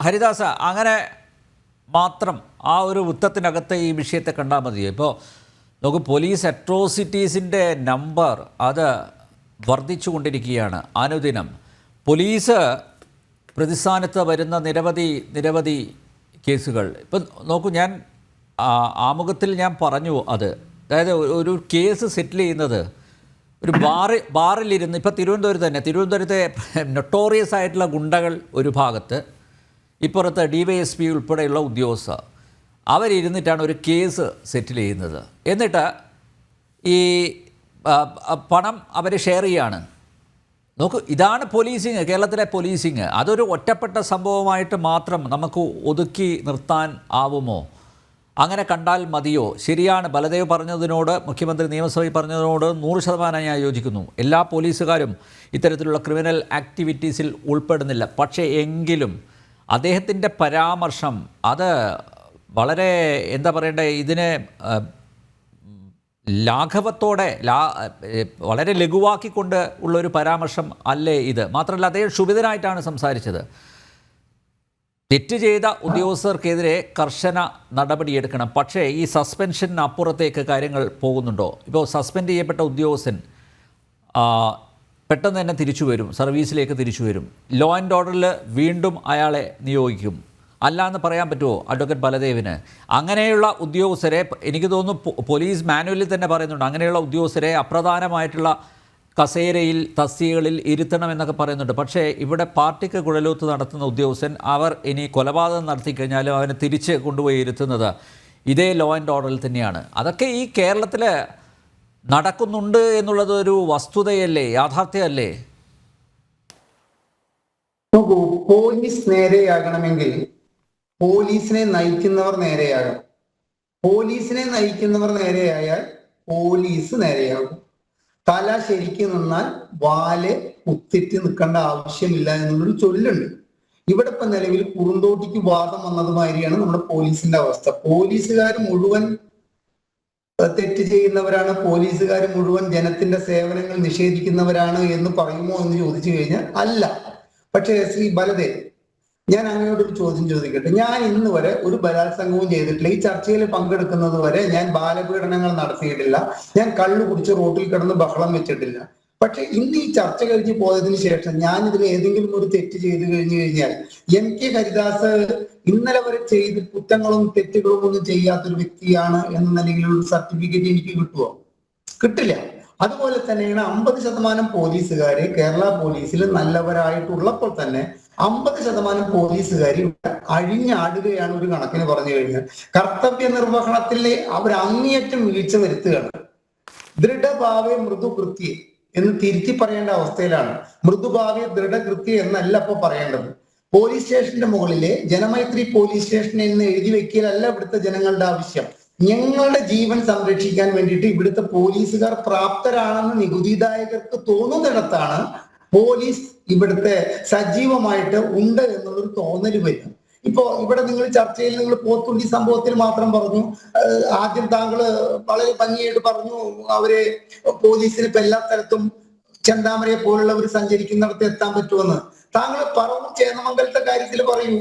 ഹരിദാസ അങ്ങനെ മാത്രം ആ ഒരു വൃത്തത്തിനകത്ത് ഈ വിഷയത്തെ കണ്ടാൽ മതിയോ ഇപ്പോൾ നമുക്ക് പോലീസ് അട്രോസിറ്റീസിന്റെ നമ്പർ അത് വർദ്ധിച്ചു കൊണ്ടിരിക്കുകയാണ് അനുദിനം. പോലീസ് പ്രതിസ്ഥാനത്ത് വരുന്ന നിരവധി നിരവധി കേസുകൾ. ഇപ്പം നോക്കൂ ഞാൻ ആമുഖത്തിൽ ഞാൻ പറഞ്ഞു അത്. അതായത് ഒരു കേസ് സെറ്റിൽ ചെയ്യുന്നത് ഒരു ബാറ് ബാറിലിരുന്ന് ഇപ്പോൾ തിരുവനന്തപുരത്ത് തന്നെ തിരുവനന്തപുരത്തെ നൊട്ടോറിയസ് ആയിട്ടുള്ള ഗുണ്ടകൾ ഒരു ഭാഗത്ത് ഇപ്പുറത്ത് ഡി വൈ എസ് പി ഉൾപ്പെടെയുള്ള ഉദ്യോഗസ്ഥർ അവരിരുന്നിട്ടാണ് ഒരു കേസ് സെറ്റിൽ ചെയ്യുന്നത്. എന്നിട്ട് ഈ പണം അവർ ഷെയർ ചെയ്യാണ്. നോക്കൂ ഇതാണ് പോലീസിങ് കേരളത്തിലെ പോലീസിങ് അതൊരു ഒറ്റപ്പെട്ട സംഭവമായിട്ട് മാത്രം നമുക്ക് ഒതുക്കി നിർത്താൻ ആവുമോ? അങ്ങനെ കണ്ടാൽ മതിയോ? ശരിയാണ് ബലദേവ് പറഞ്ഞതിനോട് മുഖ്യമന്ത്രി നിയമസഭയിൽ പറഞ്ഞതിനോട് നൂറ് ശതമാനം ഞാൻ യോജിക്കുന്നു. എല്ലാ പോലീസുകാരും ഇത്തരത്തിലുള്ള ക്രിമിനൽ ആക്ടിവിറ്റീസിൽ ഉൾപ്പെടുന്നില്ല. പക്ഷേ എങ്കിലും അദ്ദേഹത്തിന്റെ പരാമർശം അത് വളരെ എന്താ പറയണ്ടേ ഇതിനെ ലാഘവത്തോടെ ലാ വളരെ ലഘുവാക്കിക്കൊണ്ട് ഉള്ളൊരു പരാമർശം അല്ലേ ഇത്? മാത്രമല്ല അദ്ദേഹം ക്ഷുഭിതനായിട്ടാണ് സംസാരിച്ചത്. തെറ്റ് ചെയ്ത ഉദ്യോഗസ്ഥർക്കെതിരെ കർശന നടപടിയെടുക്കണം. പക്ഷേ ഈ സസ്പെൻഷന് അപ്പുറത്തേക്ക് കാര്യങ്ങൾ പോകുന്നുണ്ടോ? ഇപ്പോൾ സസ്പെൻഡ് ചെയ്യപ്പെട്ട ഉദ്യോഗസ്ഥൻ പെട്ടെന്ന് തന്നെ തിരിച്ചു വരും സർവീസിലേക്ക് തിരിച്ചു വരും. ലോ ആൻഡ് ഓർഡറിൽ വീണ്ടും അയാളെ നിയോഗിക്കും. അല്ല എന്ന് പറയാൻ പറ്റുമോ അഡ്വക്കേറ്റ് ബലദേവിന്. അങ്ങനെയുള്ള ഉദ്യോഗസ്ഥരെ എനിക്ക് തോന്നുന്നു പോലീസ് മാനുവലിൽ തന്നെ പറയുന്നുണ്ട്. അങ്ങനെയുള്ള ഉദ്യോഗസ്ഥരെ അപ്രധാനമായിട്ടുള്ള കസേരയിൽ തസ്തികകളിൽ ഇരുത്തണം എന്നൊക്കെ പറയുന്നുണ്ട്. പക്ഷേ ഇവിടെ പാർട്ടിക്ക് കുഴലൂത്ത് നടത്തുന്ന ഉദ്യോഗസ്ഥൻ അവർ ഇനി കൊലപാതകം നടത്തി കഴിഞ്ഞാലും അവനെ തിരിച്ച് കൊണ്ടുപോയി ഇരുത്തുന്നത് ഇതേ ലോ ആൻഡ് ഓർഡറിൽ തന്നെയാണ്. അതൊക്കെ ഈ കേരളത്തിൽ നടക്കുന്നുണ്ട് എന്നുള്ളത് ഒരു വസ്തുതയല്ലേ യാഥാർത്ഥ്യമല്ലേ? നോക്കൂ പോലീസ് നേരെയാകണമെങ്കിൽ പോലീസിനെ നയിക്കുന്നവർ നേരെയാകണം. പോലീസിനെ നയിക്കുന്നവർ നേരെയായാൽ പോലീസ് നേരെയാകും. തല ശരിക്ക് നിന്നാൽ വാൽ കുത്തിറ്റ് നിൽക്കേണ്ട ആവശ്യമില്ല എന്നുള്ളൊരു ചൊല്ലുണ്ട്. ഇവിടെ ഇപ്പൊ നിലവിൽ കുറുന്തോട്ടിക്ക് വാദം വന്നതുമാതിരിയാണ് നമ്മുടെ പോലീസിന്റെ അവസ്ഥ. പോലീസുകാർ മുഴുവൻ തെറ്റ് ചെയ്യുന്നവരാണ് പോലീസുകാർ മുഴുവൻ ജനത്തിന്റെ സേവനങ്ങൾ നിഷേധിക്കുന്നവരാണ് എന്ന് പറയുമോ എന്ന് ചോദിച്ചു കഴിഞ്ഞാൽ അല്ല. പക്ഷേ ശ്രീ ബലദേവ് ഞാൻ അങ്ങയോടൊരു ചോദ്യം ചോദിക്കട്ടെ. ഞാൻ ഇന്ന് വരെ ഒരു ബലാത്സംഗവും ചെയ്തിട്ടില്ല. ഈ ചർച്ചയിൽ പങ്കെടുക്കുന്നത് വരെ ഞാൻ ബാലപീഡനങ്ങൾ നടത്തിയിട്ടില്ല. ഞാൻ കള്ളു കുടിച്ച് റോട്ടിൽ കിടന്ന് ബഹളം വെച്ചിട്ടില്ല. പക്ഷെ ഇന്ന് ഈ ചർച്ച കഴിഞ്ഞ് പോയതിനു ശേഷം ഞാൻ ഇതിൽ ഏതെങ്കിലും ഒരു തെറ്റ് ചെയ്തു കഴിഞ്ഞു കഴിഞ്ഞാൽ എം കെ ഹരിദാസ് ഇന്നലെ വരെ ചെയ്ത് കുറ്റങ്ങളും തെറ്റുകളും ഒന്നും ചെയ്യാത്തൊരു വ്യക്തിയാണ് എന്ന നിലയിലുള്ള സർട്ടിഫിക്കറ്റ് എനിക്ക് കിട്ടുമോ കിട്ടില്ല. അതുപോലെ തന്നെയാണ് അമ്പത് ശതമാനം പോലീസുകാര് കേരള പോലീസിൽ നല്ലവരായിട്ടുള്ളപ്പോൾ തന്നെ അമ്പത് ശതമാനം പോലീസുകാർ അഴിഞ്ഞാടുകയാണ് ഒരു കണക്കിന് പറഞ്ഞു കഴിഞ്ഞാൽ. കർത്തവ്യ നിർവഹണത്തിൽ അവർ അങ്ങേയറ്റം വീഴ്ച വരുത്തുകയാണ്. ദൃഢഭാവെ മൃദുകൃത്യ എന്ന് തിരുത്തി പറയേണ്ട അവസ്ഥയിലാണ്. മൃദുഭാവെ ദൃഢകൃത്യ എന്നല്ല ഇപ്പൊ പറയേണ്ടത്. പോലീസ് സ്റ്റേഷന്റെ മുകളിലെ ജനമൈത്രി പോലീസ് സ്റ്റേഷൻ എന്ന് എഴുതി വെക്കലല്ല ഇവിടുത്തെ ജനങ്ങളുടെ ആവശ്യം. ഞങ്ങളുടെ ജീവൻ സംരക്ഷിക്കാൻ വേണ്ടിയിട്ട് ഇവിടുത്തെ പോലീസുകാർ പ്രാപ്തരാണെന്ന് നികുതിദായകർക്ക് തോന്നുന്നിടത്താണ് പോലീസ് ഇവിടുത്തെ സജീവമായിട്ട് ഉണ്ട് എന്നുള്ളൊരു തോന്നൽ വരും. ഇപ്പോ ഇവിടെ നിങ്ങൾ ചർച്ചയിൽ നിങ്ങൾ പോത്തുണ്ടി സംഭവത്തിൽ മാത്രം പറഞ്ഞു. ആദ്യം താങ്കൾ വളരെ ഭംഗിയായിട്ട് പറഞ്ഞു. അവരെ പോലീസിന് ഇപ്പൊ എല്ലാ സ്ഥലത്തും ചെന്താമരയെ പോലുള്ളവർ സഞ്ചരിക്കുന്നിടത്ത് എത്താൻ പറ്റുമെന്ന്. താങ്കൾ പറവൂർ ചേന്നമംഗലത്തെ കാര്യത്തിൽ പറയൂ.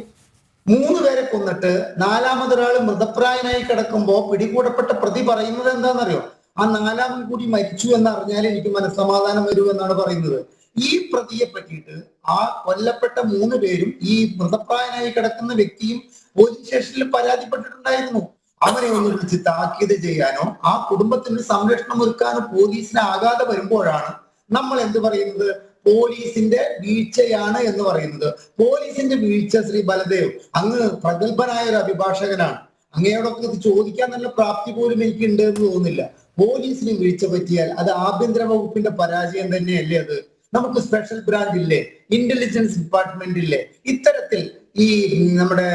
മൂന്ന് പേരെ കൊന്നിട്ട് നാലാമതൊരാൾ മൃതപ്രായനായി കിടക്കുമ്പോ പിടികൂടപ്പെട്ട പ്രതി പറയുന്നത് എന്താണെന്നറിയോ? ആ നാലാമൻ കൂടി മരിച്ചു എന്ന് അറിഞ്ഞാൽ എനിക്ക് മനസ്സമാധാനം വരൂ എന്നാണ് പറയുന്നത്. ഈ പ്രതിയെ പറ്റിയിട്ട് ആ കൊല്ലപ്പെട്ട മൂന്ന് പേരും ഈ മൃതപ്രായനായി കിടക്കുന്ന വ്യക്തിയും പോലീസ് സ്റ്റേഷനിൽ പരാതിപ്പെട്ടിട്ടുണ്ടായിരുന്നു. അവരെ ഒന്ന് വിളിച്ച് താക്കീത് ചെയ്യാനോ ആ കുടുംബത്തിന് സംരക്ഷണം ഒരുക്കാനോ പോലീസിന് ആകാതെ വരുമ്പോഴാണ് നമ്മൾ എന്ത് പറയുന്നത്? പോലീസിന്റെ വീഴ്ചയാണ് എന്ന് പറയുന്നത്. പോലീസിന്റെ വീഴ്ച ശ്രീ ബലദേവ് അങ്ങ് പ്രഗത്ഭനായ ഒരു അഭിഭാഷകനാണ്. അങ്ങയോടൊക്കെ ചോദിക്കാൻ നല്ല പ്രാപ്തി പോലും എനിക്ക് ഉണ്ട് എന്ന് തോന്നുന്നില്ല. പോലീസിന് വീഴ്ച പറ്റിയാൽ അത് ആഭ്യന്തര വകുപ്പിന്റെ പരാജയം തന്നെയല്ലേ അത്? നമുക്ക് സ്പെഷ്യൽ ബ്രാഞ്ച് ഇല്ലേ? ഇന്റലിജൻസ് ഡിപ്പാർട്ട്മെന്റ് ഇല്ലേ? ഇത്തരത്തിൽ ഈ നമ്മുടെ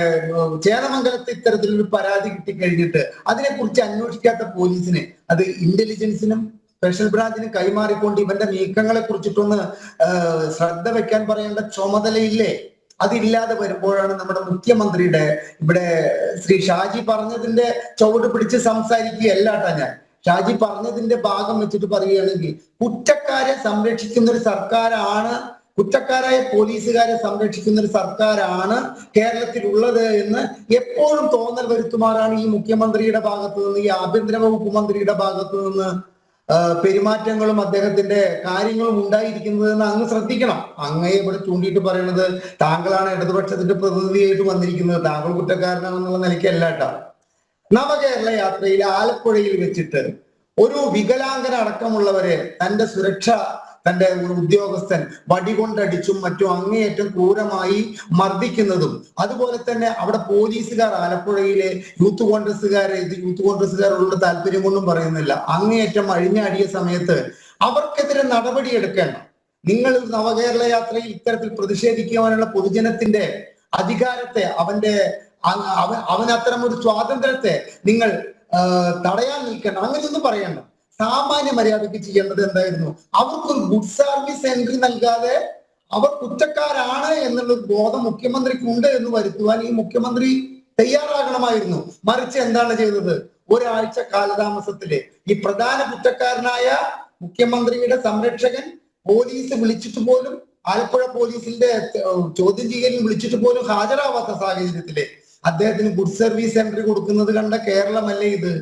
ചേരമംഗലത്ത് ഇത്തരത്തിലൊരു പരാതി കിട്ടിക്കഴിഞ്ഞിട്ട് അതിനെക്കുറിച്ച് അന്വേഷിക്കാത്ത പോലീസിന് അത് ഇന്റലിജൻസിനും സ്പെഷ്യൽ ബ്രാഞ്ചിന് കൈമാറിക്കൊണ്ട് ഇവന്റെ നീക്കങ്ങളെ കുറിച്ചിട്ടൊന്ന് ശ്രദ്ധ വെക്കാൻ പറയേണ്ട ചുമതലയില്ലേ? അതില്ലാതെ വരുമ്പോഴാണ് നമ്മുടെ മുഖ്യമന്ത്രിയുടെ ഇവിടെ ശ്രീ ഷാജി പറഞ്ഞതിന്റെ ചുവട് പിടിച്ച് സംസാരിക്കുകയല്ല കേട്ടാ ഞാൻ. ഷാജി പറഞ്ഞതിന്റെ ഭാഗം വെച്ചിട്ട് പറയുകയാണെങ്കിൽ കുറ്റക്കാരെ സംരക്ഷിക്കുന്ന ഒരു സർക്കാരാണ് കുറ്റക്കാരായ പോലീസുകാരെ സംരക്ഷിക്കുന്ന ഒരു സർക്കാരാണ് കേരളത്തിലുള്ളത് എന്ന് എപ്പോഴും തോന്നൽ വരുത്തുമാറാണ് ഈ മുഖ്യമന്ത്രിയുടെ ഭാഗത്തു നിന്ന് ഈ ആഭ്യന്തര വകുപ്പ് മന്ത്രിയുടെ ഭാഗത്തു നിന്ന് പെരുമാറ്റങ്ങളും അദ്ദേഹത്തിന്റെ കാര്യങ്ങളും ഉണ്ടായിരിക്കുന്നത് എന്ന് അങ്ങ് ശ്രദ്ധിക്കണം. അങ്ങയെ ഇവിടെ ചൂണ്ടിയിട്ട് പറയുന്നത് താങ്കളാണ് ഇടതുപക്ഷത്തിന്റെ പ്രതിനിധിയായിട്ട് വന്നിരിക്കുന്നത്. താങ്കൾ കുറ്റക്കാരനാണെന്നുള്ള നിലയ്ക്കല്ല കേട്ടോ. നവകേരള യാത്രയിൽ ആലപ്പുഴയിൽ വെച്ചിട്ട് ഒരു വികലാംഗന അടക്കമുള്ളവരെ തന്റെ സുരക്ഷ തന്റെ ഉദ്യോഗസ്ഥൻ വടികൊണ്ടടിച്ചും മറ്റും അങ്ങേയറ്റം ക്രൂരമായി മർദ്ദിക്കുന്നതും. അതുപോലെ തന്നെ അവിടെ പോലീസുകാർ ആലപ്പുഴയിലെ യൂത്ത് കോൺഗ്രസ്സുകാരെ ഇത് യൂത്ത് കോൺഗ്രസ്സുകാരോടുള്ള താല്പര്യം കൊണ്ടും പറയുന്നില്ല. അങ്ങേയറ്റം അഴിഞ്ഞാടിയ സമയത്ത് അവർക്കെതിരെ നടപടി എടുക്കണം നിങ്ങൾ നവകേരള യാത്രയിൽ ഇത്തരത്തിൽ പ്രതിഷേധിക്കുവാനുള്ള പൊതുജനത്തിന്റെ അധികാരത്തെ അവന്റെ അവൻ അത്തരം ഒരു സ്വാതന്ത്ര്യത്തെ നിങ്ങൾ തടയാൻ നിൽക്കണം അങ്ങനെയൊന്നും പറയണ്ട. സാമാന്യ മര്യാദയ്ക്ക് ചെയ്യേണ്ടത് എന്തായിരുന്നു? അവർക്കൊരു ഗുഡ് സർവീസ് എൻട്രി നൽകാതെ അവർ കുറ്റക്കാരാണ് എന്നുള്ള ബോധം മുഖ്യമന്ത്രിക്ക് ഉണ്ട് എന്ന് വരുത്തുവാൻ ഈ മുഖ്യമന്ത്രി തയ്യാറാകണമായിരുന്നു. മറിച്ച് എന്താണ് ചെയ്തത്? ഒരാഴ്ച കാലതാമസത്തിൽ ഈ പ്രധാന കുറ്റക്കാരനായ മുഖ്യമന്ത്രിയുടെ സംരക്ഷകൻ പോലീസ് വിളിച്ചിട്ട് പോലും ആലപ്പുഴ പോലീസിന്റെ ചോദ്യം ചെയ്യലിൽ വിളിച്ചിട്ട് പോലും ഹാജരാവാത്ത സാഹചര്യത്തിൽ അദ്ദേഹത്തിന് ഗുഡ് സർവീസ് എൻട്രി കൊടുക്കുന്നത് കണ്ട കേരളമല്ലേ ഇത്?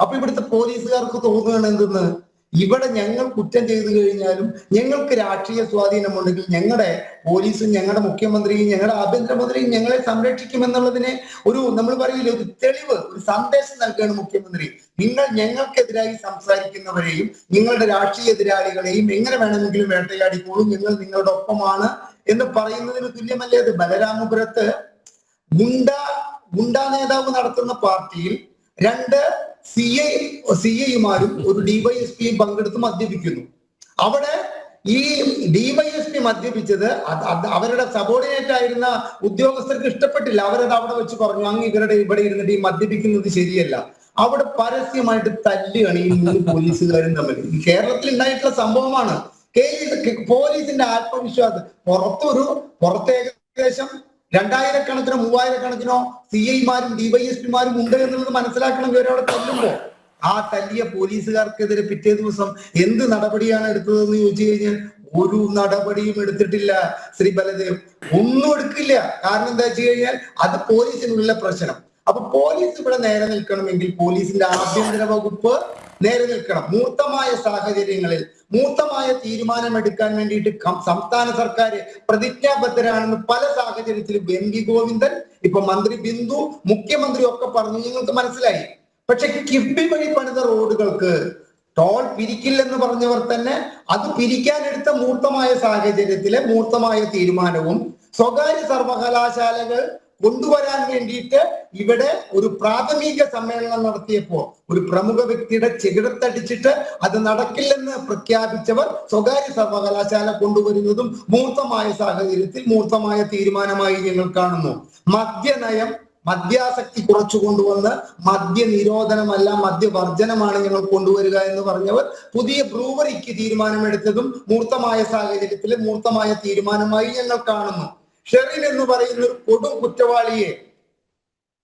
അപ്പൊ ഇവിടുത്തെ പോലീസുകാർക്ക് തോന്നുകയാണ് എന്തെന്ന്? ഇവിടെ ഞങ്ങൾ കുറ്റം ചെയ്തു കഴിഞ്ഞാലും ഞങ്ങൾക്ക് രാഷ്ട്രീയ സ്വാധീനമുണ്ടെങ്കിൽ ഞങ്ങളുടെ പോലീസും ഞങ്ങളുടെ മുഖ്യമന്ത്രിയും ഞങ്ങളുടെ ആഭ്യന്തരമന്ത്രിയും ഞങ്ങളെ സംരക്ഷിക്കുമെന്നുള്ളതിനെ ഒരു നമ്മൾ പറയില്ലേ ഒരു തെളിവ് ഒരു സന്ദേശം നൽകുകയാണ് മുഖ്യമന്ത്രി. നിങ്ങൾ ഞങ്ങൾക്കെതിരായി സംസാരിക്കുന്നവരെയും നിങ്ങളുടെ രാഷ്ട്രീയ എതിരാളികളെയും എങ്ങനെ വേണമെങ്കിലും വേട്ടയാടിക്കോളും ഞങ്ങൾ നിങ്ങളുടെ ഒപ്പമാണ് എന്ന് പറയുന്നതിന് തുല്യമല്ലേ അത്? ബലരാമപുരത്ത് ഗുണ്ട ഗുണ്ട നേതാവ് നടത്തുന്ന പാർട്ടിയിൽ രണ്ട് സി ഐ സി ഐമാരും ഒരു ഡിവൈഎസ്പിയും പങ്കെടുത്ത് മദ്യപിക്കുന്നു. അവിടെ ഈ ഡിവൈഎസ്പി മദ്യപിച്ചത് അവരുടെ സബോർഡിനേറ്റ് ആയിരുന്ന ഉദ്യോഗസ്ഥർക്ക് ഇഷ്ടപ്പെട്ടില്ല. അവരത് അവിടെ വെച്ച് പറഞ്ഞു അങ്ങ് ഇവരുടെ ഇവിടെ ഇരുന്നിട്ട് ഈ മദ്യപിക്കുന്നത് ശരിയല്ല. അവിടെ പരസ്യമായിട്ട് തല്ലുകയാണ് ഈ മൂന്ന് പോലീസുകാരും തമ്മിൽ. കേരളത്തിൽ ഉണ്ടായിട്ടുള്ള സംഭവമാണ്. പോലീസിന്റെ ആത്മവിശ്വാസം പുറത്തൊരു പുറത്ത് ഏകദേശം രണ്ടായിരക്കണക്കിനോ മൂവായിരക്കണക്കിനോ സി ഐമാരും ഡിവൈഎസ്പിമാരും ഉണ്ട് എന്നുള്ളത് മനസ്സിലാക്കണം ഇവരവിടെ തല്ലുമ്പോ ആ തല്ലിയ പോലീസുകാർക്കെതിരെ പിറ്റേ ദിവസം എന്ത് നടപടിയാണ് എടുത്തതെന്ന് ചോദിച്ചു കഴിഞ്ഞാൽ ഒരു നടപടിയും എടുത്തിട്ടില്ല ശ്രീ ബലദേവ്. ഒന്നും എടുക്കില്ല. കാരണം എന്താ വെച്ച് കഴിഞ്ഞാൽ അത് പോലീസിനുള്ള പ്രശ്നം. അപ്പൊ പോലീസ് ഇവിടെ നേരെ നിൽക്കണമെങ്കിൽ പോലീസിന്റെ ആഭ്യന്തര വകുപ്പ് നേരെ നിൽക്കണം. മൂർത്തമായ സാഹചര്യങ്ങളിൽ മൂർത്തമായ തീരുമാനം എടുക്കാൻ വേണ്ടിയിട്ട് സംസ്ഥാന സർക്കാർ പ്രതിജ്ഞാബദ്ധരാണെന്ന് പല സാഹചര്യത്തിലും എം വി ഗോവിന്ദൻ ഇപ്പൊ മന്ത്രി ബിന്ദു മുഖ്യമന്ത്രി ഒക്കെ പറഞ്ഞു. നിങ്ങൾക്ക് മനസ്സിലായി? പക്ഷെ കിഫ്ബി വഴി പണിത റോഡുകൾക്ക് ടോൾ പിരിക്കില്ലെന്ന് പറഞ്ഞവർ തന്നെ അത് പിരിക്കാനെടുത്ത മൂർത്തമായ സാഹചര്യത്തിലെ മൂർത്തമായ തീരുമാനവും സ്വകാര്യ സർവകലാശാലകൾ കൊണ്ടുവരാൻ വേണ്ടിയിട്ട് ഇവിടെ ഒരു പ്രാഥമിക സമ്മേളനം നടത്തിയപ്പോ ഒരു പ്രമുഖ വ്യക്തിയുടെ ചെകിടത്തടിച്ചിട്ട് അത് നടക്കില്ലെന്ന് പ്രഖ്യാപിച്ചവർ സ്വകാര്യ സർവകലാശാല കൊണ്ടുവരുന്നതും മൂർത്തമായ സാഹചര്യത്തിൽ മൂർത്തമായ തീരുമാനമായി ഞങ്ങൾ കാണുന്നു. മദ്യനയം മദ്യാസക്തി കുറച്ചു കൊണ്ടുവന്ന് മദ്യ നിരോധനമല്ല മദ്യവർജനമാണ് ഞങ്ങൾ കൊണ്ടുവരിക എന്ന് പറഞ്ഞവർ പുതിയ ബ്രൂവറിക്ക് തീരുമാനമെടുത്തതും മൂർത്തമായ സാഹചര്യത്തിലെ മൂർത്തമായ തീരുമാനമായി ഞങ്ങൾ കാണുന്നു. ഷെറിൻ എന്ന് പറയുന്ന ഒരു കൊടും കുറ്റവാളിയെ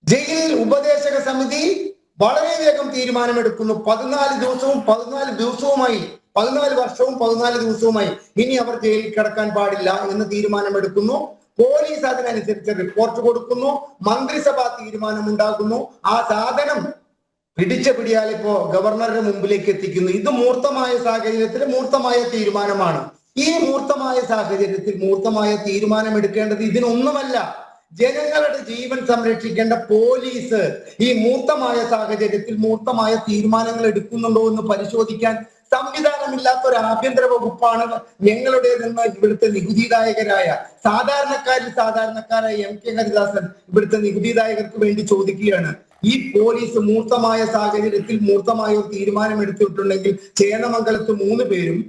ജയിൽ ഉപദേശക സമിതി വളരെ വേഗം തീരുമാനമെടുക്കുന്നു. പതിനാല് ദിവസവും പതിനാല് ദിവസവുമായി പതിനാല് വർഷവും പതിനാല് ദിവസവുമായി ഇനി അവർ ജയിലിൽ കിടക്കാൻ പാടില്ല എന്ന് തീരുമാനമെടുക്കുന്നു. പോലീസ് അതിനനുസരിച്ച് റിപ്പോർട്ട് കൊടുക്കുന്നു. മന്ത്രിസഭാ തീരുമാനമുണ്ടാകുന്നു. ആ സാധനം പിടിച്ച പിടിയാൽ ഇപ്പോ ഗവർണറുടെ മുമ്പിലേക്ക് എത്തിക്കുന്നു. ഇത് മൂർത്തമായ സാഹചര്യത്തിൽ മൂർത്തമായ തീരുമാനമാണ്. ഈ മൂർത്തമായ സാഹചര്യത്തിൽ മൂർത്തമായ തീരുമാനം എടുക്കേണ്ടത് ഇതിനൊന്നുമല്ല. ജനങ്ങളുടെ ജീവൻ സംരക്ഷിക്കേണ്ട പോലീസ് ഈ മൂർത്തമായ സാഹചര്യത്തിൽ മൂർത്തമായ തീരുമാനങ്ങൾ എടുക്കുന്നുണ്ടോ എന്ന് പരിശോധിക്കാൻ സംവിധാനമില്ലാത്ത ഒരു ആഭ്യന്തര വകുപ്പാണ് ഞങ്ങളുടേതെന്ന് ഇവിടുത്തെ നികുതിദായകരായ സാധാരണക്കാരിൽ സാധാരണക്കാരായ എം കെ ഹരിദാസൻ ഇവിടുത്തെ നികുതിദായകർക്ക് വേണ്ടി ചോദിക്കുകയാണ്. ഈ പോലീസ് മൂർത്തമായ സാഹചര്യത്തിൽ മൂർത്തമായ ഒരു തീരുമാനം എടുത്തിട്ടുണ്ടെങ്കിൽ ചേന്നമംഗലത്ത് മൂന്ന് പേരും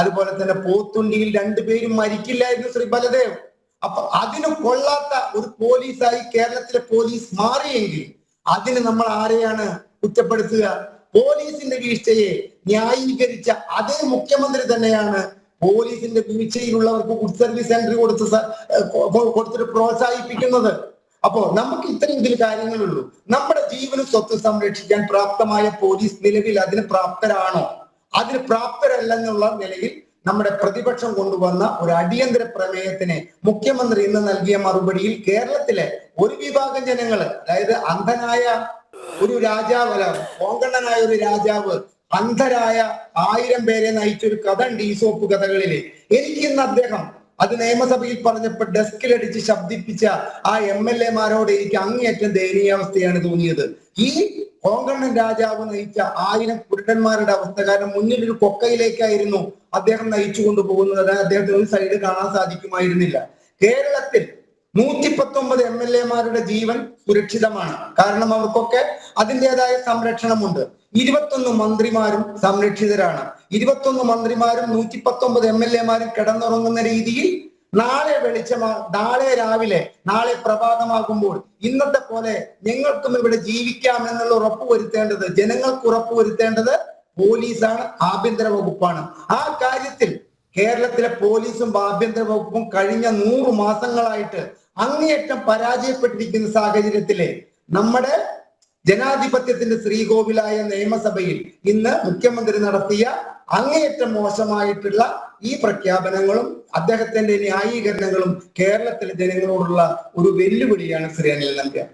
അതുപോലെ തന്നെ പോത്തുണ്ടിയിൽ രണ്ടുപേരും മരിക്കില്ലായിരുന്നു ശ്രീ ബലദേവ്. അപ്പൊ അതിന് കൊള്ളാത്ത ഒരു പോലീസായി കേരളത്തിലെ പോലീസ് മാറിയെങ്കിൽ അതിന് നമ്മൾ ആരെയാണ് കുറ്റപ്പെടുത്തുക? പോലീസിന്റെ വീഴ്ചയെ ന്യായീകരിച്ച അതേ മുഖ്യമന്ത്രി തന്നെയാണ് പോലീസിന്റെ വീഴ്ചയിലുള്ളവർക്ക് ഗുഡ് സർവീസ് സെന്റർ കൊടുത്ത് കൊടുത്തിട്ട് പ്രോത്സാഹിപ്പിക്കുന്നത്. അപ്പോ നമുക്ക് ഇത്രയും ഇതിൽ കാര്യങ്ങളുള്ളൂ. നമ്മുടെ ജീവനും സ്വത്തും സംരക്ഷിക്കാൻ പ്രാപ്തമായ പോലീസ് നിലവിൽ അതിന് പ്രാപ്തരാണോ? അതിന് പ്രാപ്തരല്ലെന്നുള്ള നിലയിൽ നമ്മുടെ പ്രതിപക്ഷം കൊണ്ടുവന്ന ഒരു അടിയന്തര പ്രമേയത്തിന് മുഖ്യമന്ത്രി ഇന്ന് നൽകിയ മറുപടിയിൽ കേരളത്തിലെ ഒരു വിഭാഗം ജനങ്ങൾ അതായത് അന്ധനായ ഒരു രാജാവ് അല്ല കോങ്കണ്ണനായ ഒരു രാജാവ് അന്ധരായ ആയിരം പേരെ നയിച്ച ഒരു കഥ ഉണ്ട് ഈ സോപ്പ് കഥകളിൽ. എനിക്കിന്ന് അദ്ദേഹം അത് നിയമസഭയിൽ പറഞ്ഞപ്പോ ഡെസ്കിലടിച്ച് ശബ്ദിപ്പിച്ച ആ എം എൽ എമാരോട് എനിക്ക് അങ്ങേയറ്റം ദയനീയാവസ്ഥയാണ് തോന്നിയത്. ഈ കോങ്കണ്ണൻ രാജാവ് നയിച്ച ആയിരം കുരുടന്മാരുടെ അവസ്ഥ കാരണം മുന്നിൽ ഒരു കൊക്കയിലേക്കായിരുന്നു അദ്ദേഹം നയിച്ചു കൊണ്ടുപോകുന്നത് അതായത് അദ്ദേഹത്തിന് ഒരു സൈഡ് കാണാൻ സാധിക്കുമായിരുന്നില്ല. കേരളത്തിൽ നൂറ്റി പത്തൊമ്പത് എം എൽ എമാരുടെ ജീവൻ സുരക്ഷിതമാണ്. കാരണം അവർക്കൊക്കെ അതിന്റെതായ സംരക്ഷണമുണ്ട്. ഇരുപത്തൊന്ന് മന്ത്രിമാരും സംരക്ഷിതരാണ്. ഇരുപത്തൊന്ന് മന്ത്രിമാരും നൂറ്റി പത്തൊമ്പത് എം എൽ എമാരും കിടന്നുറങ്ങുന്ന രീതിയിൽ നാളെ വെളിച്ചമാ നാളെ രാവിലെ നാളെ പ്രഭാതമാകുമ്പോൾ ഇന്നത്തെ പോലെ ഞങ്ങൾക്കും ഇവിടെ ജീവിക്കാം എന്നുള്ള ഉറപ്പ് വരുത്തേണ്ടത് ജനങ്ങൾക്ക് ഉറപ്പ് വരുത്തേണ്ടത് പോലീസാണ് ആഭ്യന്തര വകുപ്പാണ്. ആ കാര്യത്തിൽ കേരളത്തിലെ പോലീസും ആഭ്യന്തര വകുപ്പും കഴിഞ്ഞ നൂറ് മാസങ്ങളായിട്ട് അങ്ങേയറ്റം പരാജയപ്പെട്ടിരിക്കുന്ന സാഹചര്യത്തിലെ നമ്മുടെ ജനാധിപത്യത്തിന്റെ ശ്രീകോവിലായ നിയമസഭയിൽ ഇന്ന് മുഖ്യമന്ത്രി നടത്തിയ അങ്ങേയറ്റം മോശമായിട്ടുള്ള ഈ പ്രഖ്യാപനങ്ങളും അദ്ദേഹത്തിന്റെ ന്യായീകരണങ്ങളും കേരളത്തിലെ ജനങ്ങളോടുള്ള ഒരു വെല്ലുവിളിയാണ് ശ്രീ അനിൽ നമ്പ്യാർ.